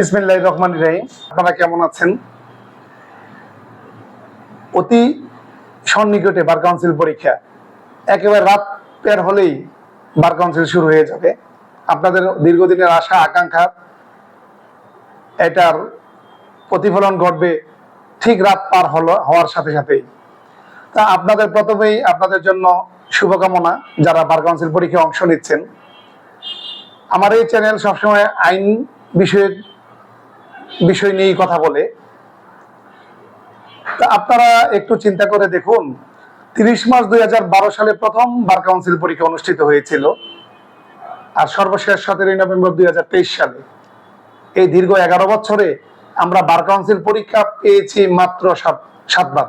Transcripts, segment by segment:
ইসমিল্লাহ রহমান রাহিম। আপনারা কেমন আছেন? অতি সন্নিকটে বার কাউন্সিল পরীক্ষা। একেবারে রাত পের হলেই বার কাউন্সিল শুরু হয়ে যাবে। আপনাদের দীর্ঘদিনের আশা, আকাঙ্ক্ষা, এটার প্রতিফলন ঘটবে ঠিক রাত পার হলো, হওয়ার সাথে সাথেই। তা আপনাদের প্রথমেই আপনাদের জন্য শুভকামনা, যারা বার কাউন্সিল পরীক্ষায় অংশ নিচ্ছেন। আমার এই চ্যানেল সবসময় আইন বিষয়ের বিষয় নিয়েই কথা বলে। আপনারা একটু চিন্তা করে দেখুন, তিরিশ মার্চ দুই সালে প্রথম বার কাউন্সিল পরীক্ষা অনুষ্ঠিত হয়েছিল, আর সর্বশেষ সতেরোই নভেম্বর দুই সালে। এই দীর্ঘ এগারো বছরে আমরা বার কাউন্সিল পরীক্ষা পেয়েছি মাত্র সাত, সাতবার।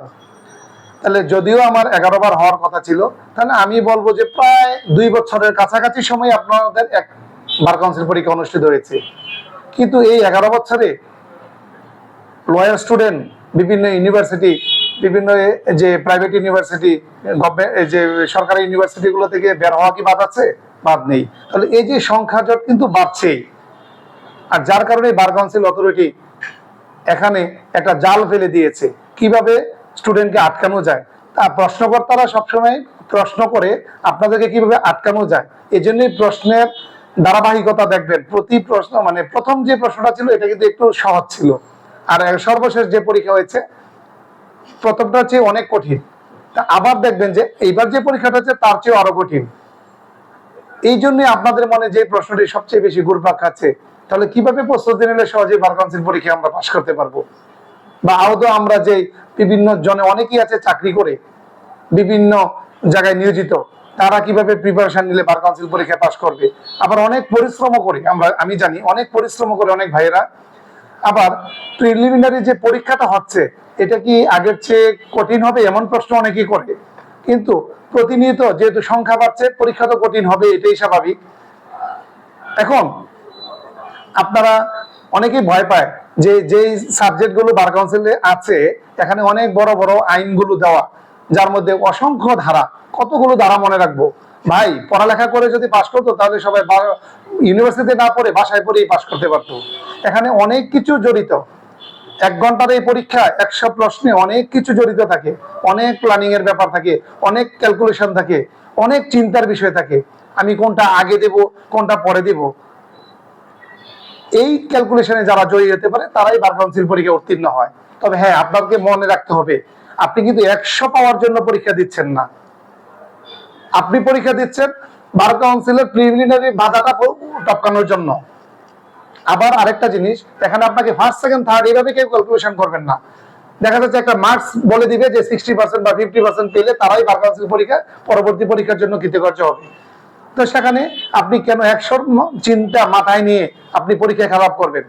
তাহলে যদিও আমার এগারো বার হওয়ার কথা ছিল, তাহলে আমি বলব যে প্রায় দুই বছরের কাছাকাছি সময় আপনাদের এক বার কাউন্সিল পরীক্ষা অনুষ্ঠিত হয়েছে। কিন্তু এই এগারো বছরে লয়ার স্টুডেন্ট বিভিন্ন ইউনিভার্সিটি বিভিন্ন যে প্রাইভেট ইউনিভার্সিটি যে সরকারি ইউনিভার্সিটিগুলো থেকে বের হওয়া কি বাদ আছে? বাদ নেই। তাহলে এই যে সংখ্যা জট কিন্তু বাড়ছেই। আর যার কারণে বার কাউন্সিল অথরিটি এখানে একটা জাল ফেলে দিয়েছে। কীভাবে স্টুডেন্টকে আটকানো যায়? তা প্রশ্নকর্তারা সবসময় প্রশ্ন করে, আপনাদেরকে কীভাবে আটকানো যায়? এই জন্যই প্রশ্নের ধারাবাহিকতা দেখবেন। প্রতি প্রশ্ন মানে প্রথম যে প্রশ্নটা ছিল, এটা কিন্তু একটু সহজ ছিল। আর সর্বশেষ যে পরীক্ষা হয়েছে, প্রথমটা চেয়ে অনেক কঠিন। তা আবার দেখবেন যে এইবার যে পরীক্ষাটা হচ্ছে তার চেয়ে আরও কঠিন। এই জন্য আপনাদের মনে যে প্রশ্নটি সবচেয়ে বেশি ঘুরপাক খাচ্ছে, তাহলে কীভাবে প্রস্তুতি নিলে সহজে বার কাউন্সিল পরীক্ষা আমরা পাশ করতে পারব? বা আদৌ আমরা যে বিভিন্ন জনে অনেকেই আছে চাকরি করে বিভিন্ন জায়গায় নিয়োজিত, তারা কীভাবে প্রিপারেশন নিলে বার কাউন্সিল পরীক্ষা পাশ করবে? আবার অনেক পরিশ্রম করে, আমরা, আমি জানি অনেক পরিশ্রম করে অনেক ভাইয়েরা আবার প্রিলিমিনারি যে পরীক্ষাটা হচ্ছে, এটা কি আগের চেয়ে কঠিন হবে? এমন প্রশ্ন অনেকেই করে। কিন্তু প্রতিনিয়ত যেহেতু সংখ্যা বাড়ছে, পরীক্ষা তো কঠিন হবে, এটাই স্বাভাবিক। এখন আপনারা অনেকেই ভয় পায় যে যেই সাবজেক্টগুলো বার কাউন্সিলে আছে, এখানে অনেক বড় বড় আইনগুলো দেওয়া, যার মধ্যে অসংখ্য ধারা, কতগুলো ধারা মনে রাখব? ভাই, পড়ালেখা করে যদি পাশ করতো, তাহলে সবাই ইউনিভার্সিটিতে না পড়ে বাসায় পড়েই পাশ করতে পারতো। এখানে অনেক কিছু জড়িত। এক ঘণ্টার এই পরীক্ষা একশো প্রশ্নে অনেক কিছু জড়িত থাকে। অনেক প্ল্যানিং এর ব্যাপার থাকে, অনেক ক্যালকুলেশন থাকে, অনেক চিন্তার বিষয় থাকে। আমি কোনটা আগে দেব, কোনটা পরে দেব। এই ক্যালকুলেশনে যারা জড়িয়ে যেতে পারে, তারাই বার কাউন্সিল পরীক্ষা উত্তীর্ণ হয়। তবে হ্যাঁ আপনাকে মনে রাখতে হবে, আপনি কিন্তু একশো পাওয়ার জন্য পরীক্ষা দিচ্ছেন না। আপনি পরীক্ষা দিচ্ছেন বার কাউন্সিলের প্রিলিমিনারি বাধাটা টপকানোর জন্য। আবার আরেকটা জিনিস, এখানে আপনাকে ফার্স্ট সেকেন্ড থার্ড এইভাবে কেউ ক্যালকুলেশন করবেন না। দেখা যাচ্ছে একটা মার্কস বলে দিবে যে সিক্সটি পার্সেন্ট বা ফিফটি পার্সেন্ট পেলে তারাই বার কাউন্সিল পরীক্ষা, পরবর্তী পরীক্ষার জন্য কৃতকার্য হবে। তো সেখানে আপনি কেন একশোর চিন্তা মাথায় নিয়ে আপনি পরীক্ষা খারাপ করবেন?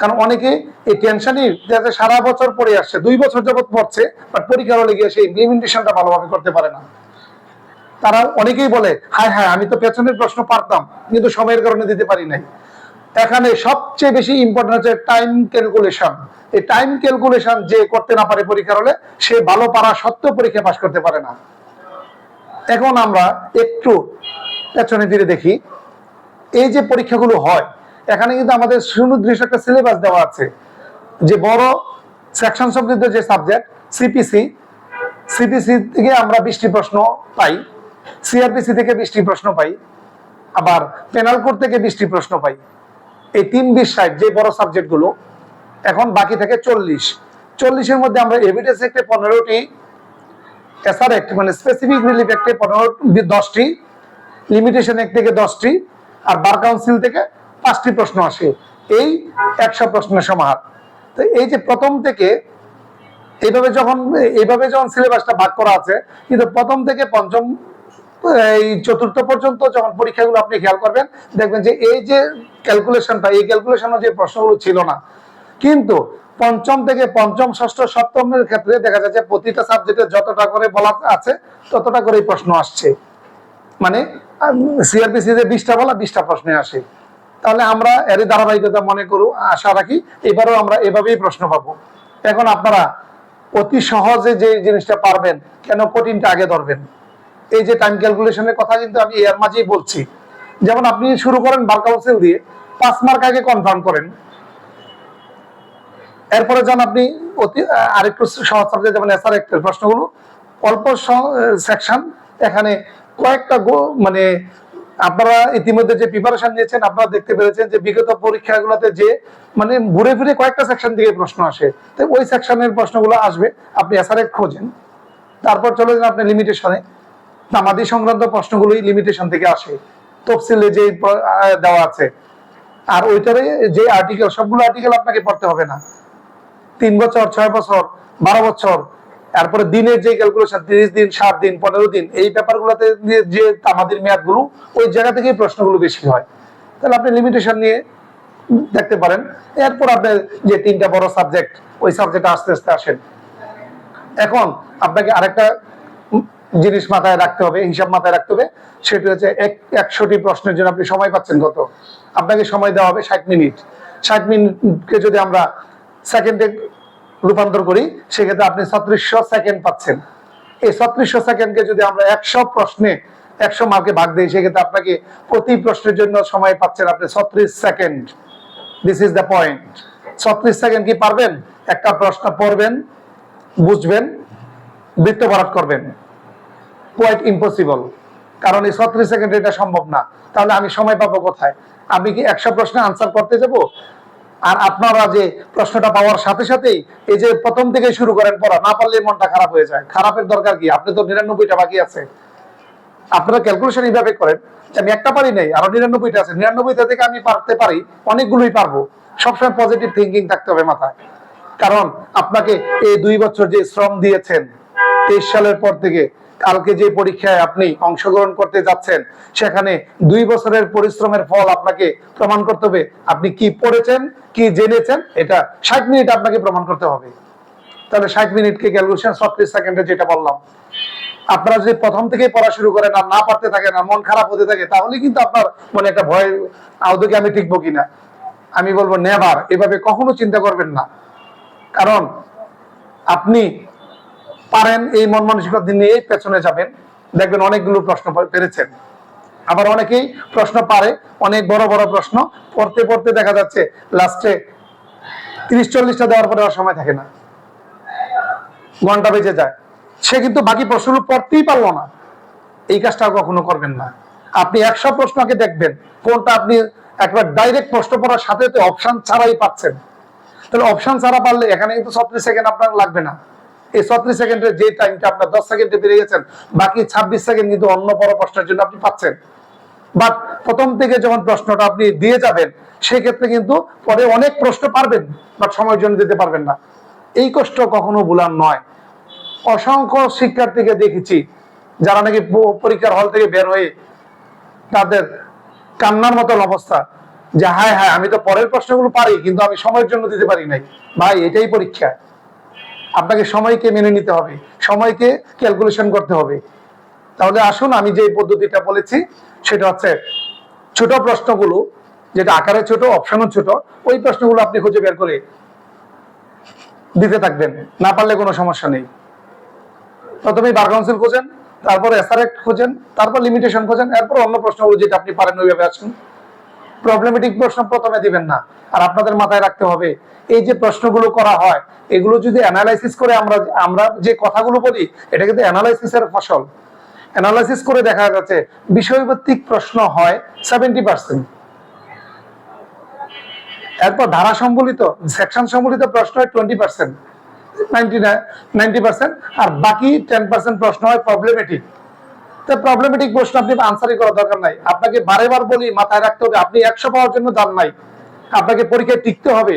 কারণ অনেকে এই টেনশনই যাতে সারা বছর পড়ে আসছে, দুই বছর যাবত পড়ছে বাট পরীক্ষার হলে গিয়ে সেই ইমপ্লিমেন্টেশনটা ভালোভাবে করতে পারে না। তারা অনেকেই বলে, হায় হায়, আমি তো পেছনের প্রশ্ন পারতাম, কিন্তু সময়ের কারণে দিতে পারি নাই। এখানে সবচেয়ে বেশি ইম্পর্টেন্ট হচ্ছে টাইম ক্যালকুলেশন এই টাইম ক্যালকুলেশন যে করতে না পারে পরীক্ষার হলে, সে ভালো পারা সত্ত্বেও পরীক্ষা পাশ করতে পারে না। এখন আমরা একটু পেছনে ফিরে দেখি, এই যে পরীক্ষাগুলো হয়, এখানে কিন্তু আমাদের সুনির্দিষ্ট একটা সিলেবাস দেওয়া আছে, যে বড় সেকশন সমৃদ্ধ যে সাবজেক্ট সিপিসি সিপিসি থেকে আমরা বৃষ্টি প্রশ্ন পাই। সিআরপিসি থেকে বৃষ্টি প্রশ্ন পাই, আবার পেনাল কোড থেকে বৃষ্টি প্রশ্ন পাই। এই তিন বিশ ষাট যে বড় সাবজেক্টগুলো এখন বাকি থেকে চল্লিশ। চল্লিশের মধ্যে আমরা এভিডেন্স একটে পনেরোটি, এসআর অ্যাক্ট মানে স্পেসিফিক রিলিফ অ্যাক্টে পনেরো, দশটি লিমিটেশন অ্যাক্ট থেকে দশটি, আর বার কাউন্সিল থেকে পাঁচটি প্রশ্ন আসে। এই একশো প্রশ্নের সমাহার। তো এই যে প্রথম থেকে এইভাবে যখন এইভাবে যখন সিলেবাসটা ভাগ করা আছে, কিন্তু প্রথম থেকে পঞ্চম এই চতুর্থ পর্যন্ত যখন পরীক্ষাগুলো আপনি খেয়াল করবেন, দেখবেন যে এই যে ক্যালকুলেশনটা এই ক্যালকুলেশনের যে প্রশ্নগুলো ছিল না। কিন্তু পঞ্চম থেকে পঞ্চম, ষষ্ঠ, সপ্তমের ক্ষেত্রে দেখা যাচ্ছে প্রতিটা সাবজেক্টে যতটা করে বলা আছে, ততটা প্রশ্ন আসছে। মানে সিআরপিসি যে বিশটা বলা, বিশটা প্রশ্নে আসে। তাহলে আমরা এরই ধারাবাহিকতা মনে করু, আশা রাখি, এবারও আমরা এভাবেই প্রশ্ন পাবো। এখন আপনারা অতি সহজে যে জিনিসটা পারবেন, কেন কঠিনটা আগে ধরবেন? এই যে টাইম ক্যালকুলেশনের কথা কিন্তু আমি এর মাঝেই বলছি। যেমন আপনি শুরু করেন বার কাউন্সিল দিয়ে, পাঁচ মার্ক আগে কনফার্ম করেন। এরপরে যান আপনি অতি আরেকটু সহজ সাবজেক্ট যেমন এসআর এর প্রশ্নগুলো। অল্প সেকশন এখানে কয়েকটা মানে আপনারা ইতিমধ্যে যে প্রিপারেশন নিয়েছেন, আপনারা দেখতে পেরেছেন যে বিগত পরীক্ষাগুলোতে যে মানে ঘুরে ফিরে কয়েকটা সেকশন থেকে প্রশ্ন আসে। তো ওই সেকশনের প্রশ্নগুলো আসবে, আপনি এসআর খোঁজেন। তারপর চলে যান আপনি লিমিটেশনে তামাদি সংক্রান্ত প্রশ্নগুলোই লিমিটেশন থেকে আসে। তফসিলে যে দেওয়া আছে। আর ওইটারে যে আর্টিকেল সবগুলো আর্টিকেল আপনাকে পড়তে হবে না। তিন বছর, ছয় বছর, বারো বছর তারপরে দিনের যে ক্যালকুলেশন তিরিশ দিন, সাত দিন, পনেরো দিন, এই ব্যাপারগুলোতে যে- তামাদির মেয়াদগুলো, ওই জায়গা থেকেই প্রশ্নগুলো বেশি হয়। তাহলে আপনি লিমিটেশন নিয়ে দেখতে পারেন। এরপর আপনার যে তিনটা বড় সাবজেক্ট ওই সাবজেক্ট আস্তে আস্তে আসেন। এখন আপনাকে আরেকটা জিনিস মাথায় রাখতে হবে, হিসাব মাথায় রাখতে হবে। সেটা হচ্ছে এক, একশোটি প্রশ্নের জন্য আপনি সময় পাচ্ছেন কত? আপনাকে সময় দেওয়া হবে ষাট মিনিট। ষাট মিনিটকে যদি আমরা সেকেন্ডে রূপান্তর করি, সেক্ষেত্রে আপনি ছত্রিশশো সেকেন্ড পাচ্ছেন। এই ছত্রিশশো সেকেন্ডকে যদি আমরা একশো প্রশ্নে একশো মার্কে ভাগ দিই, সেক্ষেত্রে আপনাকে প্রতি প্রশ্নের জন্য সময় পাচ্ছেন আপনি ছত্রিশ second. This is the point ছত্রিশ সেকেন্ড কি পারবেন? একটা প্রশ্ন পড়বেন, বুঝবেন বৃত্ত ভরাট করবেন। কোয়াইট ইম্পসিবল কারণ এই ছত্রিশ সেকেন্ড এটা সম্ভব না। তাহলে আমি সময় পাবো কোথায়? আমি কি একশো প্রশ্নে আনসার করতে যাব? আর আপনারা যে প্রশ্নটা পাওয়ার সাথে সাথেই এই যে প্রথম থেকে শুরু করেন পড়া, না পারলে মনটা খারাপ হয়ে যায়। খারাপের দরকার কি? আপনি তো নিরানব্বইটা বাকি আছে। আপনারা ক্যালকুলেশন এইভাবে করেন আমি একটা পারি নাই, আরও নিরানব্বইটা আছে। নিরানব্বইটা থেকে আমি পারতে পারি, অনেকগুলোই পারব। সবসময় পজিটিভ থিঙ্কিং থাকতে হবে মাথায়। কারণ আপনাকে এই দুই বছর যে শ্রম দিয়েছেন, তেইশ সালের পর থেকে কালকে যে পরীক্ষায় আপনি অংশগ্রহণ করতে যাচ্ছেন, সেখানে দুই বছরের পরিশ্রমের ফল আপনাকে প্রমাণ করতে হবে। আপনি কি পড়েছেন, কি জেনেছেন, এটা ষাট মিনিট আপনাকে প্রমাণ করতে হবে। তাহলে ষাট মিনিটকে ক্যালকুলেশন ছত্রিশ সেকেন্ডে যেটা বললাম। আপনারা যদি প্রথম থেকে পড়া শুরু করেন আর না পারতে থাকেন আর মন খারাপ হতে থাকে, তাহলে কিন্তু আপনার মনে একটা ভয় আদৌকে আমি টিকবো কিনা আমি বলব নেবার এভাবে কখনো চিন্তা করবেন না। কারণ আপনি পারেন এই মন মানসিকতা নিয়ে পেছনে যাবেন। দেখবেন অনেকগুলো প্রশ্ন পেরেছেন। আবার অনেকেই প্রশ্ন পারে, অনেক বড় বড় প্রশ্ন। পড়তে পড়তে দেখা যাচ্ছে লাস্টে তিরিশ চল্লিশটা দেওয়ার পরে আর সময় থাকে না। ঘণ্টা বেজে যায়। সে কিন্তু বাকি প্রশ্নগুলো পড়তেই পারল না। এই কাজটা কখনো করবেন না। আপনি একশো প্রশ্ন আগে দেখবেন, কোনটা আপনি একবার ডাইরেক্ট প্রশ্ন পড়ার সাথে সাথে অপশন ছাড়াই পাচ্ছেন। তাহলে অপশন ছাড়া পারলে এখানে কিন্তু ছত্রিশ সেকেন্ড আপনার লাগবে না। এই ছত্রিশ সেকেন্ডের যে টাইমটা আপনার দশ সেকেন্ডে পেরে গেছেন, বাকি ছাব্বিশ সেকেন্ড কিন্তু অন্য বড় প্রশ্নের জন্য আপনি পাচ্ছেন। বাট প্রথম থেকে যখন প্রশ্নটা আপনি দিয়ে যাবেন, সেক্ষেত্রে কিন্তু পরে অনেক প্রশ্ন পারবেন বাট সময়ের জন্য দিতে পারবেন না। এই কষ্ট কখনো ভুলার নয়। অসংখ্য শিক্ষার্থীকে দেখেছি, যারা নাকি পরীক্ষার হল থেকে বের হয়ে তাদের কান্নার মতন অবস্থা, যে হায় হায়, আমি তো পরের প্রশ্নগুলো পারি, কিন্তু আমি সময়ের জন্য দিতে পারি নাই। ভাই, এটাই পরীক্ষা। আপনাকে সময়কে মেনে নিতে হবে, সময়কে ক্যালকুলেশন করতে হবে। তাহলে আসুন, আমি যে পদ্ধতিটা বলেছি, সেটা হচ্ছে ছোট প্রশ্নগুলো, যেটা আকারে ছোট অপশনও ছোট, ওই প্রশ্নগুলো আপনি খুঁজে বের করে দিতে থাকবেন, না পারলে কোনো সমস্যা নেই। প্রথমে বার কাউন্সিল খোঁজেন, তারপর এসআরএক্ট খোঁজেন, তারপর লিমিটেশন খোঁজেন, এরপর অন্য প্রশ্নগুলো যেটা আপনি পারেন ওইভাবে আসুন। প্রবলেমেটিক প্রশ্ন প্রথমে দিবেন না, আর আপনাদের মাথায় রাখতে হবে, এই যে প্রশ্নগুলো করা হয়, এগুলো যদি অ্যানালাইসিস করে আমরা আমরা যে কথাগুলো বলি, এটা কিন্তু অ্যানালাইসিসের ফসল। অ্যানালাইসিস করে দেখা যাচ্ছে, বিষয়ভিত্তিক প্রশ্ন হয় সেভেন্টি পার্সেন্ট এরপর ধারা সম্বলিত সেকশন সম্বলিত প্রশ্ন হয় টোয়েন্টি পার্সেন্ট নাইনটি পার্সেন্ট আর বাকি টেন পার্সেন্ট প্রশ্ন হয় প্রবলেমেটিক তো প্রবলেমেটিক প্রশ্ন আপনি আনসারই করার দরকার নাই। আপনাকে বারে বার বলি, মাথায় রাখতে হবে, আপনি একশো পাওয়ার জন্য যান নাই। আপনাকে পরীক্ষায় টিকতে হবে।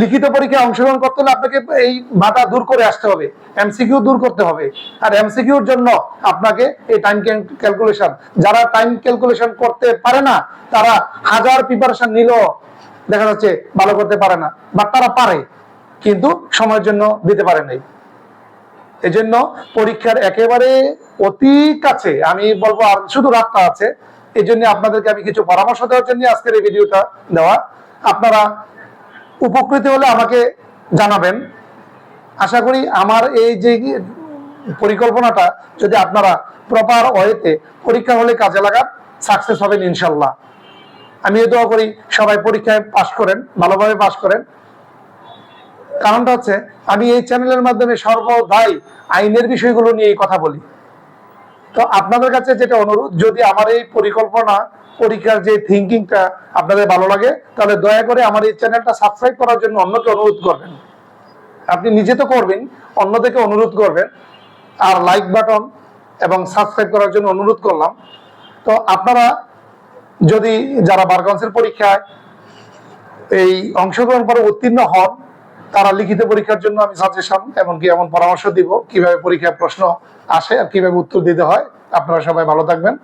লিখিত পরীক্ষায় অংশগ্রহণ করতে হলে আপনাকে এই বাধা দূর করে আসতে হবে। এমসিকিউ দূর করতে হবে। আর এমসিকিউর জন্য আপনাকে এই টাইম ক্যালকুলেশন যারা টাইম ক্যালকুলেশন করতে পারে না, তারা হাজার প্রিপারেশন নিল দেখা যাচ্ছে ভালো করতে পারে না, বা তারা পারে, কিন্তু সময়ের জন্য দিতে পারে নাই। এজন্য পরীক্ষার একেবারে অতি কাছে, আমি বলব আর শুধু রাতটা আছে এই জন্য আপনাদেরকে আমি কিছু পরামর্শ দেওয়ার জন্য আজকের এই ভিডিওটা দেওয়া। আপনারা উপকৃত হলে আমাকে জানাবেন। আশা করি আমার এই যে পরিকল্পনাটা যদি আপনারা প্রপার ওয়েতে পরীক্ষা হলে কাজে লাগান সাকসেস হবেন ইনশাল্লাহ। আমি দোয়া করি সবাই পরীক্ষায় পাশ করেন, ভালোভাবে পাশ করেন। কারণটা হচ্ছে, আমি এই চ্যানেলের মাধ্যমে সর্বদাই আইনের বিষয়গুলো নিয়ে কথা বলি। তো আপনাদের কাছে যেটা অনুরোধ, যদি আমার এই পরিকল্পনা, পরীক্ষার যে থিঙ্কিংটা আপনাদের ভালো লাগে, তাহলে দয়া করে আমার এই চ্যানেলটা সাবস্ক্রাইব করার জন্য অন্যকে অনুরোধ করবেন। আপনি নিজে তো করবেন, অন্যদেরকে অনুরোধ করবেন। আর লাইক বাটন এবং সাবস্ক্রাইব করার জন্য অনুরোধ করলাম। তো আপনারা যদি যারা বার কাউন্সিল পরীক্ষায় এই অংশগ্রহণ করে উত্তীর্ণ হন তারা লিখিত পরীক্ষার জন্য আমি সাজেশন এমনকি এমন পরামর্শ দিব, কীভাবে পরীক্ষার প্রশ্ন আসে আর কীভাবে উত্তর দিতে হয়। আপনারা সবাই ভালো থাকবেন।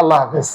আল্লাহ হাফেজ।